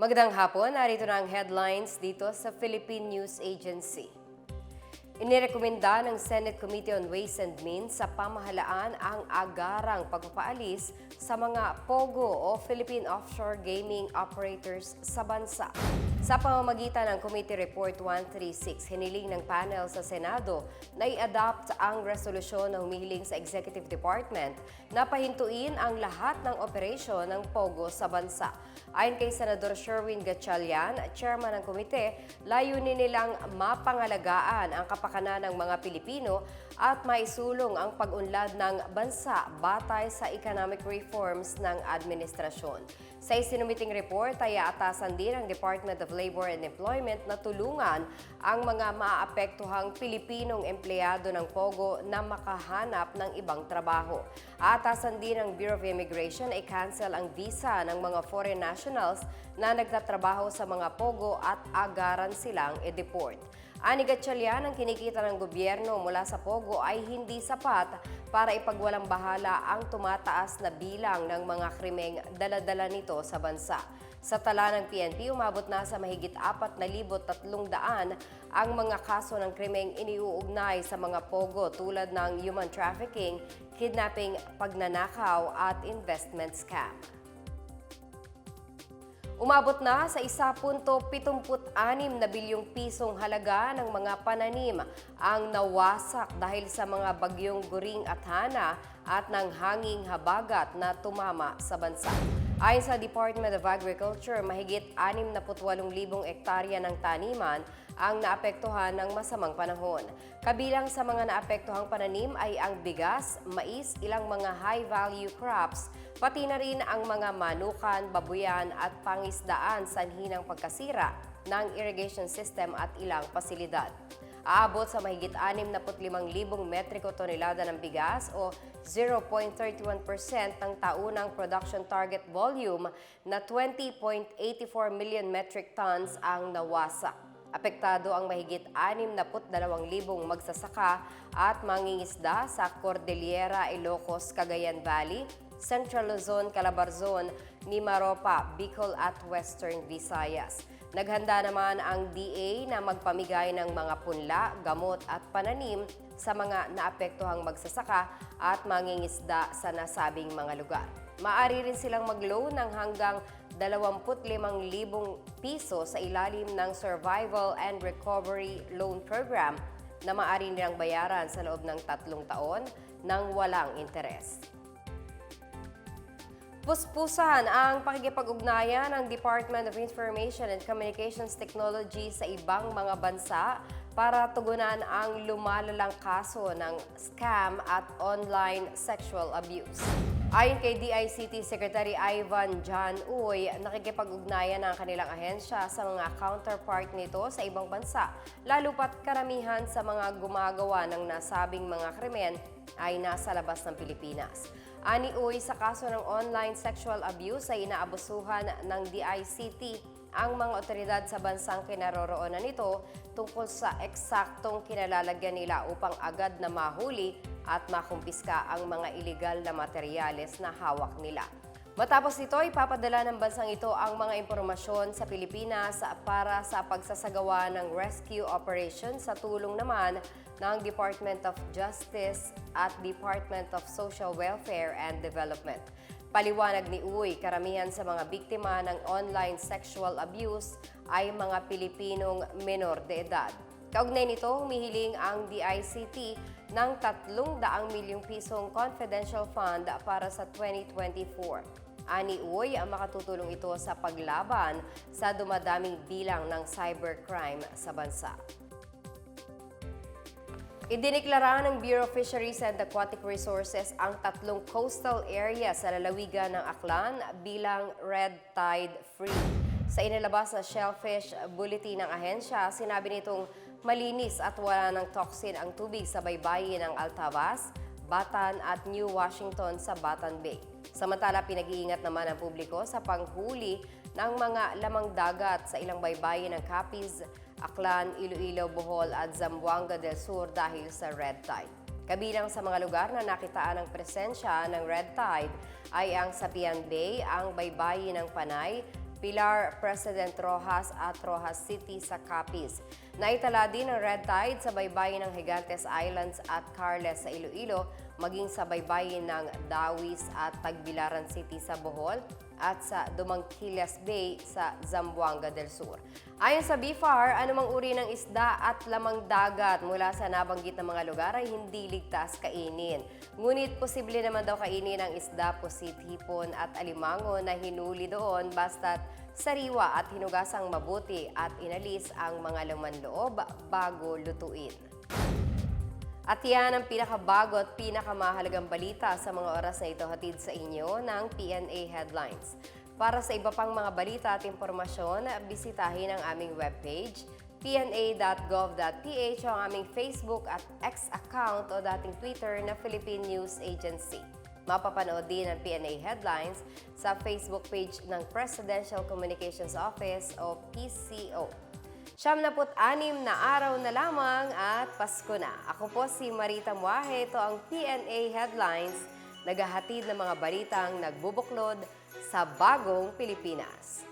Magandang hapon, narito na ang headlines dito sa Philippine News Agency. Inirekomenda ng Senate Committee on Ways and Means sa pamahalaan ang agarang pagpapaalis sa mga POGO o Philippine Offshore Gaming Operators sa bansa. Sa pamamagitan ng Committee Report 136, hiniling ng panel sa Senado na i-adopt ang resolusyon na humihiling sa Executive Department na pahintuin ang lahat ng operasyon ng POGO sa bansa. Ayon kay Senador Sherwin Gatchalian, chairman ng komite, layunin nilang mapangalagaan ang kapakanan ng mga Pilipino at maisulong ang pag-unlad ng bansa batay sa economic reforms ng administrasyon. Sa isinumiting report ay aatasan din ng Department of Labor and Employment na tulungan ang mga maapektuhang Pilipinong empleyado ng POGO na makahanap ng ibang trabaho. Aatasan din ng Bureau of Immigration ay cancel ang visa ng mga foreign nationals na nagtatrabaho sa mga POGO at agaran silang i-deport. Ani Gatchalian, ang kinikita ng gobyerno mula sa POGO ay hindi sapat para ipagwalang bahala ang tumataas na bilang ng mga krimeng daladala nito sa bansa. Sa tala ng PNP, umabot na sa mahigit 4,300 ang mga kaso ng krimeng iniuugnay sa mga POGO tulad ng human trafficking, kidnapping, pagnanakaw at investment scam. Umabot na sa 1.76 na bilyong pisong halaga ng mga pananim ang nawasak dahil sa mga bagyong Guring at Hana at ng hanging habagat na tumama sa bansa. Ayon sa Department of Agriculture, mahigit 68,000 ektarya ng taniman ang naapektuhan ng masamang panahon. Kabilang sa mga naapektuhang pananim ay ang bigas, mais, ilang mga high-value crops, pati na rin ang mga manukan, babuyan at pangisdaan sanhi ng pagkasira ng irrigation system at ilang pasilidad. Aabot sa mahigit 65,000 metriko tonelada ng bigas o 0.31% ng taunang production target volume na 20.84 million metric tons ang nawasak. Apektado ang mahigit 62,000 magsasaka at mangingisda sa Cordillera, Ilocos, Cagayan Valley, Central Luzon, Calabarzon, Mimaropa, Bicol at Western Visayas. Naghanda naman ang DA na magpamigay ng mga punla, gamot at pananim sa mga naapektuhang magsasaka at mangingisda sa nasabing mga lugar. Maari rin silang mag-loan ng hanggang 25,000 piso sa ilalim ng Survival and Recovery Loan Program na maaari nilang bayaran sa loob ng tatlong taon ng walang interes. Puspusan ang pakikipag-ugnayan ng Department of Information and Communications Technology sa ibang mga bansa para tugunan ang lumalalang kaso ng scam at online sexual abuse. Ayon kay DICT Secretary Ivan John Uy, nakikipag-ugnayan ang kanilang ahensya sa mga counterpart nito sa ibang bansa, lalo pat karamihan sa mga gumagawa ng nasabing mga krimen ay nasa labas ng Pilipinas. Ani Uy, sa kaso ng online sexual abuse ay inaabusuhan ng DICT ang mga otoridad sa bansang kinaroroonan nito tungkol sa eksaktong kinalalagyan nila upang agad na mahuli at makumpiska ang mga iligal na materyales na hawak nila. Matapos ito, ipapadala ng bansang ito ang mga impormasyon sa Pilipinas para sa pagsasagawa ng rescue operation sa tulong naman ng Department of Justice at Department of Social Welfare and Development. Paliwanag ni Uy, karamihan sa mga biktima ng online sexual abuse ay mga Pilipinong menor de edad. Kaugnay nito, humihiling ang DICT ng 300 milyong pisong confidential fund para sa 2024. Ani Uy, ang makatutulong ito sa paglaban sa dumadaming bilang ng cybercrime sa bansa. Idiniklara ng Bureau of Fisheries and Aquatic Resources ang tatlong coastal area sa lalawigan ng Aklan bilang red tide free. Sa inilabas na shellfish bulletin ng ahensya, sinabi nitong malinis at wala ng toxin ang tubig sa baybayin ng Altavas, Batan at New Washington sa Batan Bay. Samantala, pinag-iingat naman ang publiko sa panghuli ng mga lamang dagat sa ilang baybayin ng Capiz, Aklan, Iloilo, Bohol at Zamboanga del Sur dahil sa red tide. Kabilang sa mga lugar na nakitaan ng presensya ng red tide ay ang Sapian Bay, ang baybayin ng Panay, Pilar, President Rojas at Rojas City sa Capiz. Naitala din ang red tide sa baybayin ng Gigantes Islands at Carles sa Iloilo, maging sa baybayin ng Dawis at Tagbilaran City sa Bohol at sa Dumangquillas Bay sa Zamboanga del Sur. Ayon sa BFAR, anumang uri ng isda at lamang dagat mula sa nabanggit na mga lugar ay hindi ligtas kainin. Ngunit posible naman daw kainin ang isda, pusit, hipon at alimango na hinuli doon basta't sariwa at hinugasang mabuti at inalis ang mga laman loob bago lutuin. At yan ang pinakabago at pinakamahalagang balita sa mga oras na ito hatid sa inyo ng PNA Headlines. Para sa iba pang mga balita at impormasyon, bisitahin ang aming webpage pna.gov.ph o ang aming Facebook at X account o dating Twitter na Philippine News Agency. Mapapanood din ang PNA Headlines sa Facebook page ng Presidential Communications Office o PCO. Siyam na anim na araw na lamang at Pasko na. Ako po si Marita Muahe. Ito ang PNA Headlines, naghahatid ng mga balitang nagbubuklod sa bagong Pilipinas.